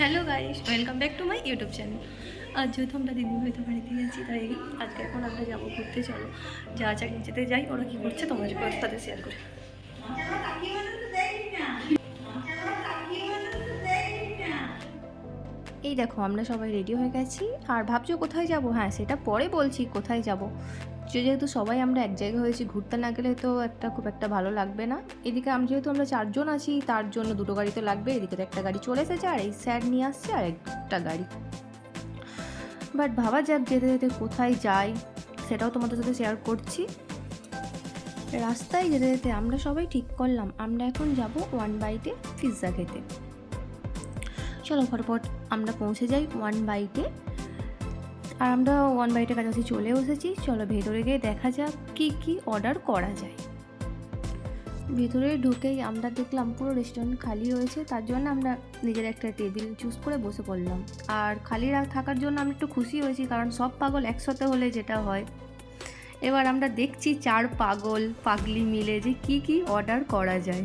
Hello guys, welcome back to my YouTube channel. আর যেহেতু আমরা দিদি হয়তো বাড়িতে গেছি, তাই আজকে এখন আমরা যাব ঘুরতে, চলো। যা যাক, যেতে যাই, ওরা কী করছে তোমার সাথে শেয়ার করে। এই দেখো, আমরা সবাই রেডি হয়ে গেছি। আর ভাবছ কোথায় যাব? হ্যাঁ সেটা পরে বলছি, কোথায় যাব? যেহেতু সবাই আমরা এক জায়গায় হয়েছি, ঘুরতে না গেলে তো একটা খুব একটা ভালো লাগবে না। এদিকে আমি যেহেতু আমরা চারজন আছি, তার জন্য দুটো গাড়ি তো লাগবে। এদিকে তো একটা গাড়ি চলে এসেছে, আর এই স্যার নিয়ে আসছে আর একটা গাড়ি। বাট ভাবা যাক যেতে যেতে কোথায় যাই, সেটাও তোমাদের সাথে শেয়ার করছি। রাস্তায় যেতে যেতে আমরা সবাই ঠিক করলাম, আমরা এখন যাব ওয়ান বাইটে পিৎজা খেতে। চলো, ফটফট আমরা পৌঁছে যাই ওয়ান বাইটে আর আমরা ওয়ান বাইটের কাছাকাছি চলে এসেছি চলো ভেতরে গিয়ে দেখা যাক কী কী অর্ডার করা যায়। ভেতরে ঢুকেই আমরা দেখলাম পুরো রেস্টুরেন্ট খালি হয়েছে তার জন্য আমরা নিজের একটা টেবিল চুজ করে বসে পড়লাম। আর খালি থাকার জন্য আমি একটু খুশি হয়েছি, কারণ সব পাগল একসাথে হলে যেটা হয়। এবার আমরা দেখছি চার পাগল পাগলি মিলে যে কি কি অর্ডার করা যায়।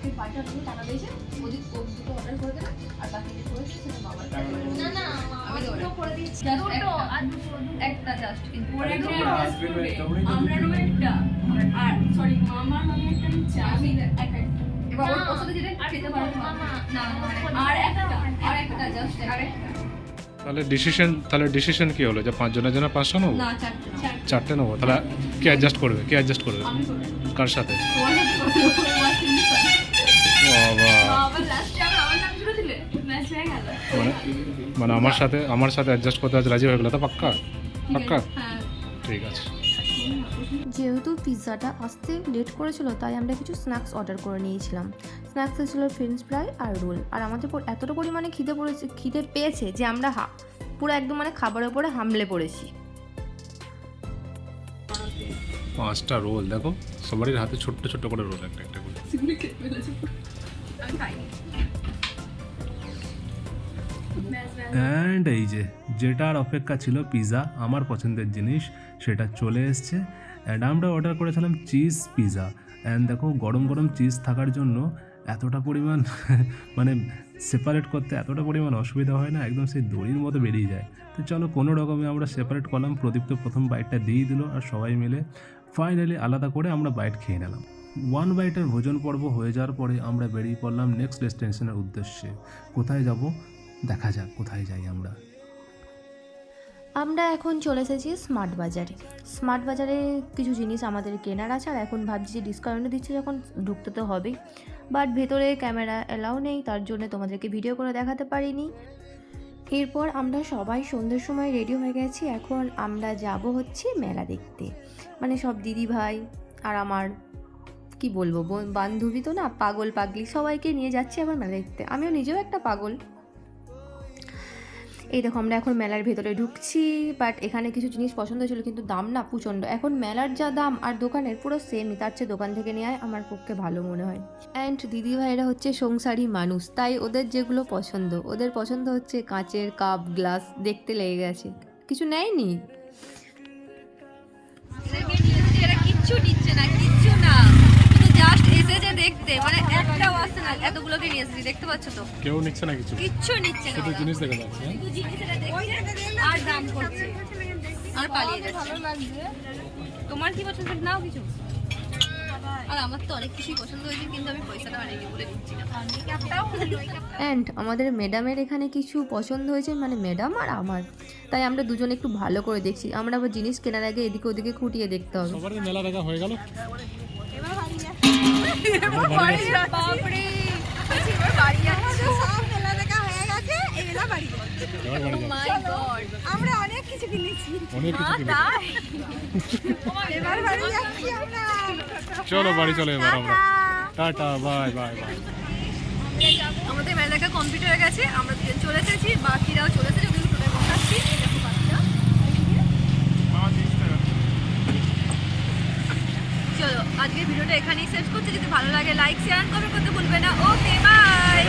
কালকে পার্টিটা তুমি টাকা দিয়েছে দুটো অর্ডার করে দেবে আর বাকি যে করেছে সেটা বাবার না না আমি দুটো করে দিচ্ছি দুটো আর দুটো একটা জাস্ট কিন্তু ওর একটা আমরা নেব একটা। আর সরি মামার মামি একটা আমি একটা। এবার ওর পছন্দ যেটা খেতে পারো। মামা। না আর একটা আর একটা জাস্ট তাহলে ডিসিশন তাহলে ডিসিশন কি হলো? যে পাঁচজনের জন্য পাঁচটা নেব? চারটে নেব। তাহলে কে অ্যাডজাস্ট করবে? কে অ্যাডজাস্ট করবে? কার সাথে? মানে মানে আমার সাথে আমার সাথে অ্যাডজাস্ট করতে আজ রাজি হয়ে গেলো তো পাক্কা? পাক্কা? হ্যাঁ ঠিক আছে। যেহেতু পিৎজাটা আসতে লেট করেছিল তাই আমরা কিছু স্ন্যাক্স অর্ডার করে নিয়েছিলাম। স্ন্যাক্সে ছিল ফ্রেঞ্চ ফ্রাই আর রোল আর আমাদের পর- এতটা পরিমাণে খিদে পড়েছে খিদে পেয়েছে যে আমরা হা পুরো একদম মানে খাবারের উপরে হামলে পড়েছি। পাঁচটা রোল দেখো সবারই হাতে ছোট্ট ছোট্ট করে রোল একটা একটা করে। অ্যান্ড এই যে, যেটার অপেক্ষা ছিল পিৎজা আমার পছন্দের জিনিস, সেটা চলে এসছে। অ্যান্ড আমরা অর্ডার করেছিলাম চিজ পিৎজা অ্যান্ড দেখো, গরম গরম চিজ থাকার জন্য এতটা পরিমাণ মানে সেপারেট করতে এতটা পরিমাণ অসুবিধা হয় না, একদম সেই দড়ির মতো বেরিয়ে যায়। তো চলো, কোনো রকমে আমরা সেপারেট করলাম, প্রদীপ তো প্রথম বাইটটা দিয়ে দিল আর সবাই মিলে ফাইনালি আলাদা করে আমরা বাইট খেয়ে নিলাম। ওয়ান বাইটের ভোজন পর্ব হয়ে যাওয়ার পরে আমরা বেরিয়ে পড়লাম নেক্সট ডেস্টিনেশনের উদ্দেশ্যে। কোথায় যাব? দেখা যাক কোথায় যাই আমরা। আমরা এখন চলে এসেছি স্মার্ট বাজারে স্মার্ট বাজারে কিছু জিনিস আমাদের কেনার আছে, আর এখন ভাবছি যে ডিসকাউন্টে দিচ্ছে যখন, ঢুকতে তো হবেই। বাট ভেতরে ক্যামেরা অ্যালাউ নেই, তার জন্য তোমাদেরকে ভিডিও করে দেখাতে পারিনি। এরপর আমরা সবাই সন্ধ্যের সময় রেডি হয়ে গেছি, এখন আমরা যাব হচ্ছে মেলা দেখতে। মানে সব দিদি ভাই আর আমার, কি বলব বোন- বান্ধবী তো না, পাগল পাগলি সবাইকে নিয়ে যাচ্ছি আবার মেলা দেখতে। আমিও নিজেও একটা পাগল। এই দেখো, আমরা এখন মেলার ভেতরে ঢুকছি বাট এখানে কিছু জিনিস পছন্দ ছিল কিন্তু দাম না, প্রচণ্ড। এখন মেলার যা দাম আর দোকানের পুরো সেমই তার চেয়ে দোকান থেকে নেওয়ায় আমার পক্ষে ভালো মনে হয়। অ্যান্ড দিদি দিদিভাইরা হচ্ছে সংসারী মানুষ, তাই ওদের যেগুলো পছন্দ, ওদের পছন্দ হচ্ছে কাঁচের কাপ গ্লাস দেখতে লেগে গেছে। কিছু নেয়নি? মানে একটাও আসছে না এতগুলোকে নিয়ে এসেছি দেখতে পাচ্ছ তো? কেউ নিচ্ছে না কিছু? কিচ্ছু নিচ্ছে না শুধু জিনিস দেখা যাচ্ছে হ্যাঁ? শুধু জিনিস দেখছে আর দাম করছে। আর পালিয়ে যাচ্ছে। তোমার কি পছন্দ? নাও কিছু। আর আমার তো অনেক কিছুই পছন্দ হয়েছে কিন্তু আমি পয়সাটা অনেক বলে দিচ্ছি না। অ্যান্ড আমাদের ম্যাডামের এখানে কিছু পছন্দ হয়েছে মানে ম্যাডাম আর আমার। তাই আমরা দুজনে একটু ভালো করে দেখছি। আমরা আবার জিনিস কেনার আগে এদিকে ওদিকে খুঁটিয়ে দেখতে হবে। মেলা দেখা হয়ে গেল। আমরা অনেক কিছু কিনেছি। অনেক কিছু কিনেছি। তাই? এবার বাড়ি যাচ্ছি আমরা। চলো বাড়ি চলো এবার আমরা। টাটা। Bye bye bye. আমাদের মেলা কম্পিউটার হয়ে গেছে। আমরা চলে এসেছি বাকিরাও চলে এসেছে ওদের টোটোয় বসাচ্ছি এই দেখো বাকিরা চলো আজকের ভিডিওটা এখানেই শেষ করছি। যদি ভালো লাগে লাইক শেয়ার কমেন্ট করতে ভুলবে না। Okay bye